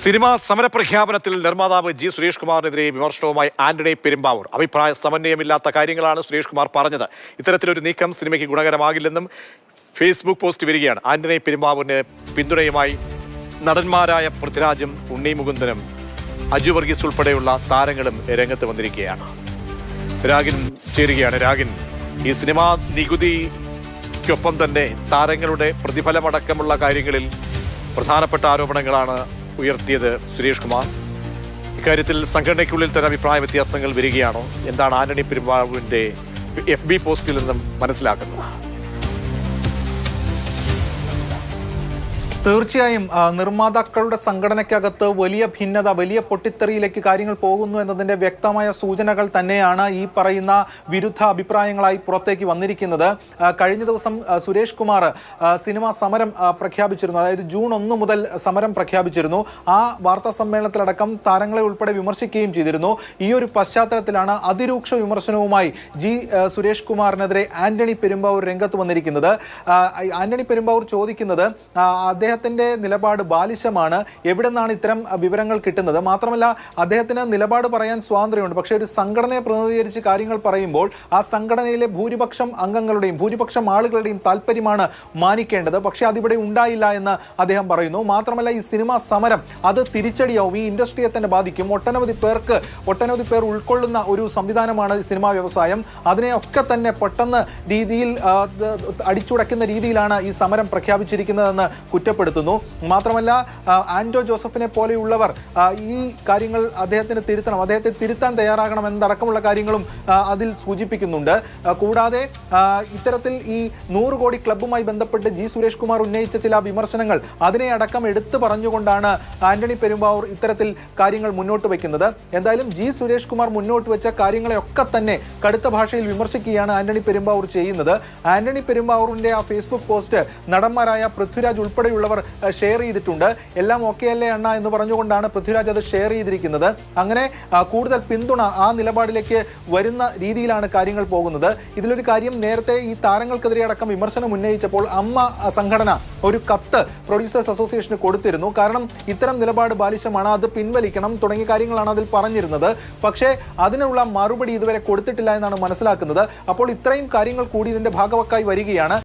Cinema സമരപ്രഖ്യാപനത്തിൽ നിർമ്മാതാവ് G Suresh കുമാറിനെതിരെ വിമർശനവുമായി ആന്റണി പെരുമ്പാവൂർ. അഭിപ്രായ സമന്വയമില്ലാത്ത കാര്യങ്ങളാണ് സുരേഷ് കുമാർ പറഞ്ഞത്. ഇത്തരത്തിലൊരു നീക്കം സിനിമയ്ക്ക് ഗുണകരമാകില്ലെന്നും ഫേസ്ബുക്ക് പോസ്റ്റ് വരികയാണ്. ആന്റണി പെരുമ്പാവൂരിന് പിന്തുണയുമായി നടന്മാരായ പൃഥ്വിരാജും ഉണ്ണി മുകുന്ദനും അജു വർഗീസ് ഉൾപ്പെടെയുള്ള താരങ്ങളും രംഗത്ത് വന്നിരിക്കുകയാണ്. രാഗിൻ ചേരുകയാണ്. രാഗിൻ ഈ സിനിമാ നികുതിക്കൊപ്പം തന്നെ താരങ്ങളുടെ പ്രതിഫലമടക്കമുള്ള കാര്യങ്ങളിൽ പ്രധാനപ്പെട്ട ആരോപണങ്ങളാണ് ഉയർത്തിയത് സുരേഷ് കുമാർ. ഇക്കാര്യത്തിൽ സംഘടനയ്ക്കുള്ളിൽ തന്നെ അഭിപ്രായ വ്യത്യാസങ്ങൾ വരികയാണോ. എന്താണ് ആന്റണി പെരുമാവിന്റെ എഫ് ബി പോസ്റ്റിൽ നിന്നും മനസ്സിലാക്കുന്നത്? തീർച്ചയായും നിർമ്മാതാക്കളുടെ സംഘടനയ്ക്കകത്ത് വലിയ ഭിന്നത വലിയ പൊട്ടിത്തെറിയിലേക്ക് കാര്യങ്ങൾ പോകുന്നു എന്നതിന്റെ വ്യക്തമായ സൂചനകൾ തന്നെയാണ് ഈ പറയുന്ന വിരുദ്ധ അഭിപ്രായങ്ങളായി പുറത്തേക്ക് വന്നിരിക്കുന്നത്. കഴിഞ്ഞ ദിവസം സുരേഷ് കുമാർ സിനിമ സമരം പ്രഖ്യാപിച്ചിരുന്നു. അതായത് ജൂൺ ഒന്ന് മുതൽ സമരം പ്രഖ്യാപിച്ചിരുന്നു. ആ വാർത്താ സമ്മേളനത്തിലടക്കം താരങ്ങളെ ഉൾപ്പെടെ വിമർശിക്കുകയും ചെയ്തിരുന്നു. ഈ ഒരു പശ്ചാത്തലത്തിലാണ് അതിരൂക്ഷ വിമർശനവുമായി ജി സുരേഷ് കുമാറിനെതിരെ ആന്റണി പെരുമ്പാവൂർ രംഗത്ത് വന്നിരിക്കുന്നത്. ആന്റണി പെരുമ്പാവൂർ ചോദിക്കുന്നത് ആ, അദ്ദേഹത്തിന്റെ നിലപാട് ബാലിശമാണ്. എവിടെ നിന്നാണ് ഇത്തരം വിവരങ്ങൾ കിട്ടുന്നത്? മാത്രമല്ല അദ്ദേഹത്തിന് നിലപാട് പറയാൻ സ്വാതന്ത്ര്യമുണ്ട്. പക്ഷേ ഒരു സംഘടനയെ പ്രതിനിധീകരിച്ച് കാര്യങ്ങൾ പറയുമ്പോൾ ആ സംഘടനയിലെ ഭൂരിപക്ഷം അംഗങ്ങളുടെയും ഭൂരിപക്ഷം ആളുകളുടെയും താല്പര്യമാണ് മാനിക്കേണ്ടത്. പക്ഷേ അതിവിടെ ഉണ്ടായില്ല എന്ന് അദ്ദേഹം പറയുന്നു. മാത്രമല്ല ഈ സിനിമാ സമരം അത് തിരിച്ചടിയാവും. ഈ ഇൻഡസ്ട്രിയെ തന്നെ ബാധിക്കും. ഒട്ടനവധി പേർക്ക് ഒട്ടനവധി പേർ ഉൾക്കൊള്ളുന്ന ഒരു സംവിധാനമാണ് സിനിമാ വ്യവസായം. അതിനെയൊക്കെ തന്നെ പെട്ടെന്ന് രീതിയിൽ അടിച്ചുടയ്ക്കുന്ന രീതിയിലാണ് ഈ സമരം പ്രഖ്യാപിച്ചിരിക്കുന്നതെന്ന് കുറ്റപ്പെടുത്തുന്നു മാത്രമല്ല ആന്റോ ജോസഫിനെ പോലെയുള്ളവർ ഈ കാര്യങ്ങൾ അദ്ദേഹത്തിന് തിരുത്തണം. അദ്ദേഹത്തെ തിരുത്താൻ തയ്യാറാകണം എന്നതടക്കമുള്ള കാര്യങ്ങളും അതിൽ സൂചിപ്പിക്കുന്നുണ്ട്. കൂടാതെ ഇത്തരത്തിൽ ഈ നൂറ് കോടി ക്ലബ്ബുമായി ബന്ധപ്പെട്ട് ജി സുരേഷ് കുമാർ ഉന്നയിച്ച ചില വിമർശനങ്ങൾ അതിനെ അടക്കം എടുത്തു പറഞ്ഞുകൊണ്ടാണ് ആന്റണി പെരുമ്പാവൂർ ഇത്തരത്തിൽ കാര്യങ്ങൾ മുന്നോട്ട് വയ്ക്കുന്നത്. എന്തായാലും ജി സുരേഷ് കുമാർ മുന്നോട്ട് വെച്ച കാര്യങ്ങളെയൊക്കെ തന്നെ കടുത്ത ഭാഷയിൽ വിമർശിക്കുകയാണ് ആന്റണി പെരുമ്പാവൂർ ചെയ്യുന്നത്. ആന്റണി പെരുമ്പാവൂറിന്റെ ആ ഫേസ്ബുക്ക് പോസ്റ്റ് നടന്മാരായ പൃഥ്വിരാജ് ഉൾപ്പെടെയുള്ളവർ ആ, ഷെയർ ചെയ്തിട്ടുണ്ട്. എല്ലാം ഓക്കെ അല്ലേ അണ്ണ എന്ന് പറഞ്ഞുകൊണ്ടാണ് പൃഥ്വിരാജ് അത് ഷെയർ ചെയ്തിരിക്കുന്നത്. അങ്ങനെ കൂടുതൽ പിന്തുണ ആ നിലപാടിലേക്ക് വരുന്ന രീതിയിലാണ് കാര്യങ്ങൾ പോകുന്നത്. ഇതിലൊരു കാര്യം നേരത്തെ ഈ താരങ്ങൾക്കെതിരെ അടക്കം വിമർശനം ഉന്നയിച്ചപ്പോൾ അമ്മ സംഘടന ഒരു കത്ത് പ്രൊഡ്യൂസേഴ്സ് അസോസിയേഷന് കൊടുത്തിരുന്നു. കാരണം ഇത്തരം നിലപാട് ബാലിശമാണ്. അത് പിൻവലിക്കണം തുടങ്ങിയ കാര്യങ്ങളാണ് അതിൽ പറഞ്ഞിരുന്നത്. പക്ഷേ അതിനുള്ള മറുപടി ഇതുവരെ കൊടുത്തിട്ടില്ല എന്നാണ് മനസ്സിലാക്കുന്നത്. അപ്പോൾ ഇത്രയും കാര്യങ്ങൾ കൂടി ഇതിന്റെ ഭാഗവക്കായി വരികയാണ്.